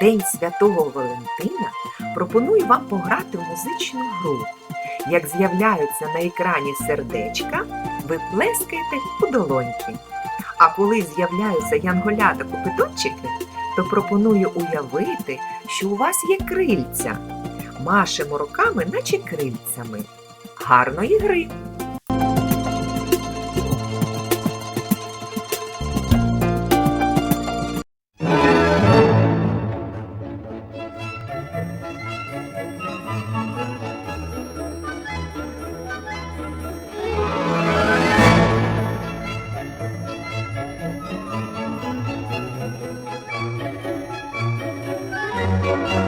День Святого Валентина пропоную вам пограти в музичну гру. Як з'являються на екрані сердечка, ви плескаєте у долоньки. А коли з'являються янголята купидончики, то пропоную уявити, що у вас є крильця. Машемо руками, наче крильцями. Гарної гри! Música